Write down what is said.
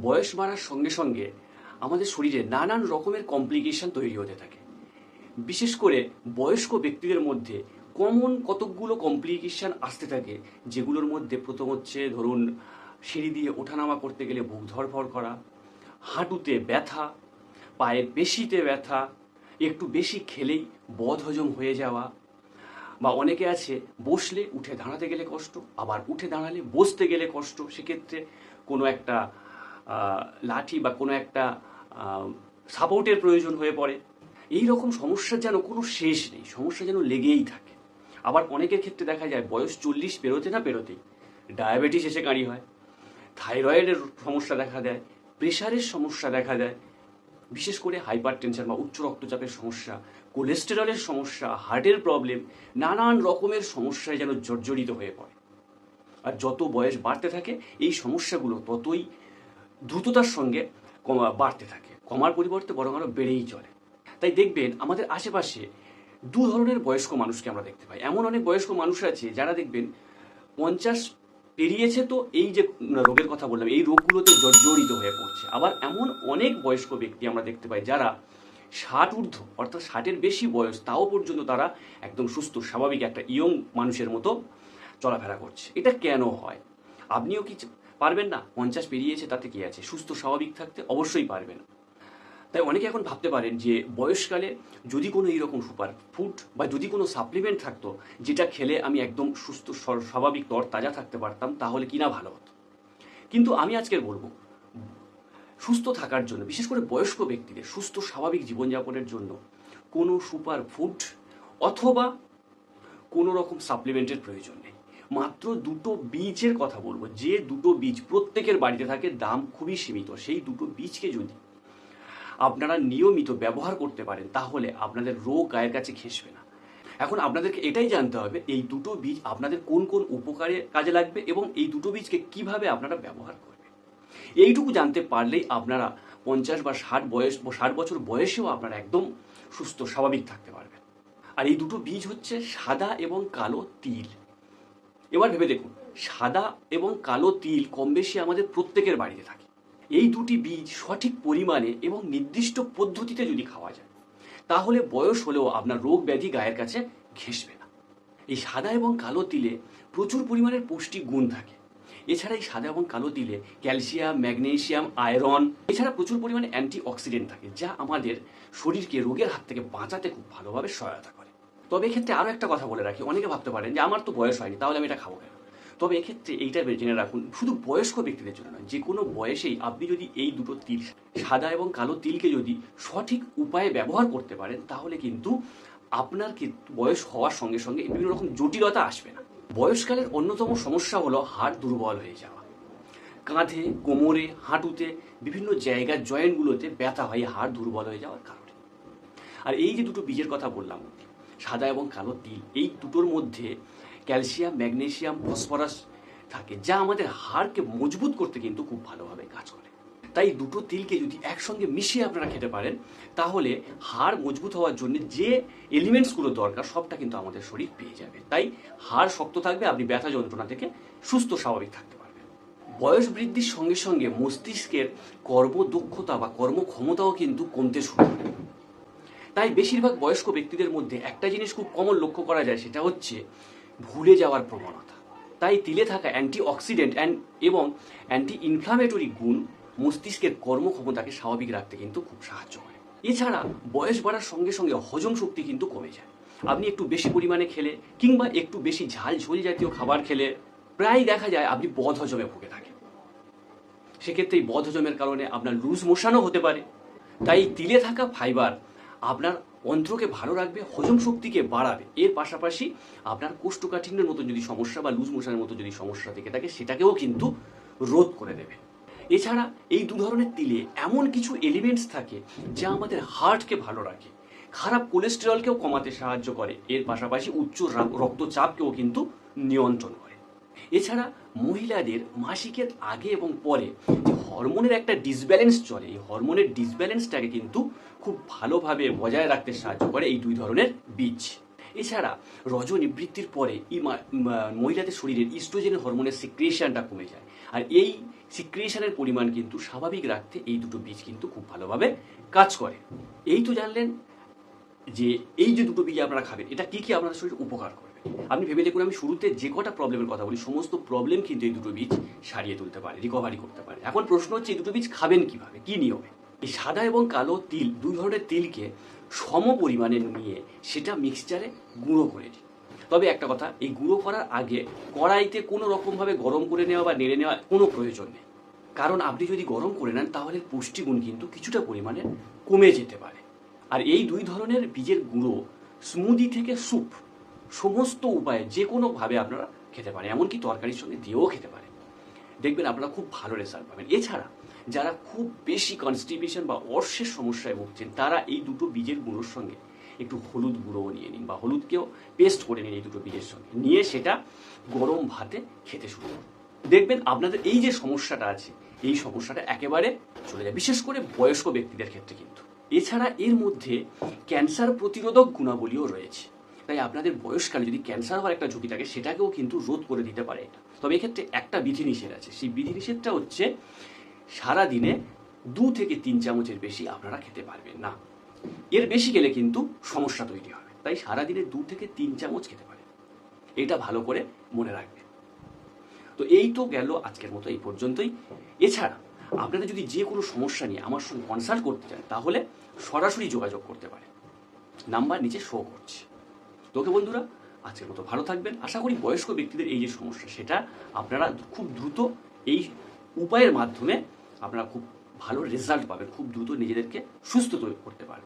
বয়স বাড়ার সঙ্গে সঙ্গে আমাদের শরীরে নানান রকমের কমপ্লিকেশন তৈরি হতে থাকে। বিশেষ করে বয়স্ক ব্যক্তিদের মধ্যে কমন কতকগুলো কমপ্লিকেশন আসতে থাকে, যেগুলোর মধ্যে প্রথম হচ্ছে ধরুন সিঁড়ি দিয়ে ওঠানামা করতে গেলে বুক ধরফর করা, হাঁটুতে ব্যথা পায়ের পেশিতে ব্যথা, একটু বেশি খেলেই বদহজম হয়ে যাওয়া বা অনেকে আছে বসলে উঠে দাঁড়াতে গেলে কষ্ট, আবার উঠে দাঁড়ালে বসতে গেলে কষ্ট। সেক্ষেত্রে কোনো একটা লাঠি বা কোনো একটা সাপোর্টের প্রয়োজন হয়ে পড়ে। এই রকম সমস্যার যেন কোনো শেষ নেই, সমস্যা যেন লেগেই থাকে। আবার অনেকের ক্ষেত্রে দেখা যায় বয়স চল্লিশ পেরোতে না পেরোতেই ডায়াবেটিস এসে কাঁড়ি হয়। থাইরয়েডের সমস্যা দেখা দেয় প্রেশারের সমস্যা দেখা দেয়। বিশেষ করে হাইপার টেনশন বা উচ্চ রক্তচাপের সমস্যা কোলেস্টেরলের সমস্যা হার্টের প্রবলেম নানান রকমের সমস্যায় যেন জর্জরিত হয়ে পড়ে। আর যত বয়স বাড়তে থাকে, এই সমস্যাগুলো ততই দ্রুততার সঙ্গে কমা বাড়তে থাকে। কমার পরিবর্তে বরং আরও বেড়েই চলে। তাই দেখবেন, আমাদের আশেপাশে দু ধরনের বয়স্ক মানুষকে আমরা দেখতে পাই। এমন অনেক বয়স্ক মানুষ আছে যারা দেখবেন, পঞ্চাশ পেরিয়েছে তো এই যে রোগের কথা বললাম, এই রোগগুলোতে জর্জরিত হয়ে পড়ছে। আবার এমন অনেক বয়স্ক ব্যক্তি আমরা দেখতে পাই যারা ষাট ঊর্ধ্ব, অর্থাৎ ষাটের বেশি বয়স, তাও পর্যন্ত তারা একদম সুস্থ, স্বাভাবিক একটা ইয়ং মানুষের মতো চলাফেরা করছে। এটা কেন হয়? আপনিও কি পারবেন না, পঞ্চাশ পেরিয়েছে, তাতে কি আছে? সুস্থ, স্বাভাবিক থাকতে অবশ্যই পারবেন। তাই অনেকে এখন ভাবতে পারেন যে বয়সকালে যদি কোনো এইরকম সুপার ফুড বা যদি কোনো সাপ্লিমেন্ট থাকতো, যেটা খেলে আমি একদম সুস্থ স্বাভাবিক, তর তাজা থাকতে পারতাম, তাহলে কিনা ভালো হতো? কিন্তু আমি আজকের বলব, সুস্থ থাকার জন্য, বিশেষ করে বয়স্ক ব্যক্তিদের সুস্থ, স্বাভাবিক জীবনযাপনের জন্য কোনো সুপার ফুড অথবা কোনো রকম সাপ্লিমেন্টের প্রয়োজন। মাত্র দুটো বীজের কথা বলব। যে দুটো বীজ প্রত্যেকের বাড়িতে থাকে, দাম খুবই সীমিত। সেই দুটো বীজকে যদি আপনারা নিয়মিত ব্যবহার করতে পারেন, তাহলে আপনাদের রোগ গায়ের কাছে ঘেঁষবে না। এখন আপনাদেরকে এটাই জানতে হবে, এই দুটো বীজ আপনাদের কোন কোন উপকারে কাজে লাগবে এবং এই দুটো বীজকে কীভাবে আপনারা ব্যবহার করবেন। এইটুকু জানতে পারলেই আপনারা পঞ্চাশ বা ষাট বয়স ষাট বছর বয়সেও আপনারা একদম সুস্থ, স্বাভাবিক থাকতে পারবেন। আর এই দুটো বীজ হচ্ছে সাদা এবং কালো তিল। এবার ভেবে দেখুন, সাদা এবং কালো তিল কম বেশি আমাদের প্রত্যেকের বাড়িতে থাকে। এই দুটি বীজ সঠিক পরিমাণে এবং নির্দিষ্ট পদ্ধতিতে যদি খাওয়া যায়, তাহলে বয়স হলেও আপনার রোগ ব্যাধি গায়ের কাছে ঘেঁষবে না। এই সাদা এবং কালো তিলে প্রচুর পরিমাণের পুষ্টি গুণ থাকে। এছাড়া এই সাদা এবং কালো তিলে ক্যালসিয়াম, ম্যাগনেসিয়াম, আয়রন, এছাড়া প্রচুর পরিমাণে অ্যান্টি অক্সিডেন্ট থাকে, যা আমাদের শরীরকে রোগের হাত থেকে বাঁচাতে খুব ভালোভাবে সহায়তা করে। তবে এক্ষেত্রে আরও একটা কথা বলে রাখি। অনেকে ভাবতে পারেন যে, আমার তো বয়স হয়নি, তাহলে আমি এটা খাব কেন? তবে এক্ষেত্রে এইটা জেনে রাখুন, শুধু বয়স্ক ব্যক্তিদের জন্য নয় যে কোনো বয়সেই আপনি যদি এই দুটো তিল, সাদা এবং কালো তিলকে যদি সঠিক উপায়ে ব্যবহার করতে পারেন, তাহলে কিন্তু আপনার কি বয়স হওয়ার সঙ্গে সঙ্গে বিভিন্ন রকম জটিলতা আসবে না। বয়সকালের অন্যতম সমস্যা হলো হাড় দুর্বল হয়ে যাওয়া। কাঁধে, কোমরে, হাঁটুতে, বিভিন্ন জায়গার জয়েন্টগুলোতে ব্যথা হয় হাড় দুর্বল হয়ে যাওয়ার কারণে। আর এই যে দুটো বীজের কথা বললাম সাদা এবং কালো তিল। এই দুটোর মধ্যে ক্যালসিয়াম ম্যাগনেশিয়াম ফসফরাস থাকে, যা আমাদের হাড়কে মজবুত করতে কিন্তু খুব ভালোভাবে কাজ করে। তাই দুটো তিলকে যদি একসঙ্গে মিশিয়ে আপনারা খেতে পারেন, তাহলে হাড় মজবুত হওয়ার জন্য যে এলিমেন্টসগুলো দরকার, সবটা কিন্তু আমাদের শরীর পেয়ে যাবে। তাই হাড় শক্ত থাকবে, আপনি ব্যথা যন্ত্রণা থেকে সুস্থ, স্বাভাবিক থাকতে পারবেন। বয়স বৃদ্ধির সঙ্গে সঙ্গে মস্তিষ্কের কর্মদক্ষতা বা কর্মক্ষমতাও কিন্তু কমতে শুরু করে। তাই বেশিরভাগ বয়স্ক ব্যক্তিদের মধ্যে একটা জিনিস খুব কমন লক্ষ্য করা যায়, সেটা হচ্ছে ভুলে যাওয়ার প্রবণতা। তাই তিলে থাকা অ্যান্টি অক্সিডেন্ট অ্যান্ড এবং অ্যান্টি ইনফ্লামেটরি গুণ মস্তিষ্কের কর্মক্ষমতাকে স্বাভাবিক রাখতে কিন্তু খুব সাহায্য করে। এছাড়া বয়স বাড়ার সঙ্গে সঙ্গে হজম শক্তি কিন্তু কমে যায়। আপনি একটু বেশি পরিমাণে খেলে কিংবা একটু বেশি ঝাল ঝোল জাতীয় খাবার খেলে প্রায় দেখা যায় আপনি বধ হজমে ভুগে থাকেন। সেক্ষেত্রে এই বধ হজমের কারণে আপনার লুজ মোশনও হতে পারে। তাই তিলে থাকা ফাইবার আপনার অন্ত্রকে ভালো রাখবে, হজম শক্তিকে বাড়াবে। এর পাশাপাশি আপনার কোষ্ঠকাঠিন্যের মতো যদি সমস্যা বা লুজ মোশনের মতো যদি সমস্যা থেকে থাকে, সেটাকেও কিন্তু রোধ করে দেবে। এছাড়া এই দু ধরনের তিলে এমন কিছু এলিমেন্টস থাকে যা আমাদের হার্টকে ভালো রাখে। খারাপ কোলেস্টেরলকেও কমাতে সাহায্য করে, এর পাশাপাশি উচ্চ রক্তচাপকেও কিন্তু নিয়ন্ত্রণ করে। এছাড়া মহিলাদের মাসিকের আগে এবং পরে হরমোনের একটা ডিসব্যালেন্স চলে। এই হরমোনের ডিসব্যালেন্সটাকে কিন্তু খুব ভালোভাবে বজায় রাখতে সাহায্য করে এই দুই ধরনের বীজ। এছাড়া রজনী বৃত্তির পরে ই মহিলাদের শরীরের ইস্ট্রোজেন হরমোনের সিক্রিয়েশনটা কমে যায়। আর এই সিক্রিয়েশনের পরিমাণ কিন্তু স্বাভাবিক রাখতে এই দুটো বীজ কিন্তু খুব ভালোভাবে কাজ করে। এই তো জানলেন যে এই যে দুটো বীজ আপনারা খাবেন, এটা কি কি আপনাদের শরীরে উপকার করবে? আপনি ভেবে দেখুন, আমি শুরুতে যে কটা প্রবলেমের কথা বলি, সমস্ত প্রবলেম কিন্তু এই দুটো বীজ সারিয়ে তুলতে পারে রিকভারি করতে পারে। এখন প্রশ্ন হচ্ছে, এই দুটো বীজ খাবেন কীভাবে? কী নিয়মে? এই সাদা এবং কালো তিল, দুই ধরনের তিলকে সম পরিমাণে নিয়ে সেটা মিক্সচারে গুঁড়ো করে দিই তবে একটা কথা, এই গুঁড়ো করার আগে কড়াইতে কোনো রকমভাবে গরম করে নেওয়া বা নেড়ে নেওয়া কোনো প্রয়োজন নেই। কারণ আপনি যদি গরম করে নেন, তাহলে পুষ্টিগুণ কিন্তু কিছুটা পরিমাণে কমে যেতে পারে। আর এই দুই ধরনের বীজের গুঁড়ো স্মুদি থেকে স্যুপ সমস্ত উপায়ে যে কোনোভাবে আপনারা খেতে পারেন, এমনকি তরকারির সঙ্গে দিয়েও খেতে পারেন। দেখবেন আপনারা খুব ভালো রেজাল্ট পাবেন। এছাড়া যারা খুব বেশি কনস্টিপেশন বা অর্শের সমস্যায় ভুগছেন, তারা এই দুটো বীজের গুঁড়োর সঙ্গে একটু হলুদ গুঁড়োও নিয়ে নিন বা হলুদকেও পেস্ট করে নিন এই দুটো বীজের সঙ্গে। নিয়ে সেটা গরম ভাতে খেতে শুরু করুন। দেখবেন আপনাদের এই যে সমস্যাটা আছে, এই সমস্যাটা একেবারে চলে যায়। বিশেষ করে বয়স্ক ব্যক্তিদের ক্ষেত্রে কিন্তু। এছাড়া এর মধ্যে ক্যান্সার প্রতিরোধক গুণাবলীও রয়েছে। তাই আপনাদের বয়সকালে যদি ক্যান্সার হওয়ার একটা ঝুঁকি থাকে, সেটাকেও কিন্তু রোধ করে দিতে পারে এটা। তবে এক্ষেত্রে একটা বিধিনিষেধ আছে। সেই বিধিনিষেধটা হচ্ছে সারা দিনে দু থেকে তিন চামচের বেশি আপনারা খেতে পারবেন না। এর বেশি গেলে কিন্তু সমস্যা তৈরি হবে। তাই সারা দিনে দু থেকে তিন চামচ খেতে পারেন। এটা ভালো করে মনে রাখবেন। তো এই তো গেল আজকের মতো এই পর্যন্তই। এছাড়া আপনাদের যদি যে কোনো সমস্যা নিয়ে আমার সঙ্গে কনসাল্ট করতে চান, তাহলে সরাসরি যোগাযোগ করতে পারে নাম্বার নিচে শো করছে। তোকে বন্ধুরা, আজকের মতো ভালো থাকবেন। আশা করি বয়স্ক ব্যক্তিদের এই যে সমস্যা, সেটা আপনারা খুব দ্রুত এই উপায়ের মাধ্যমে আপনারা খুব ভালো রেজাল্ট পাবেন। খুব দ্রুত নিজেদেরকে সুস্থ করতে পারবেন।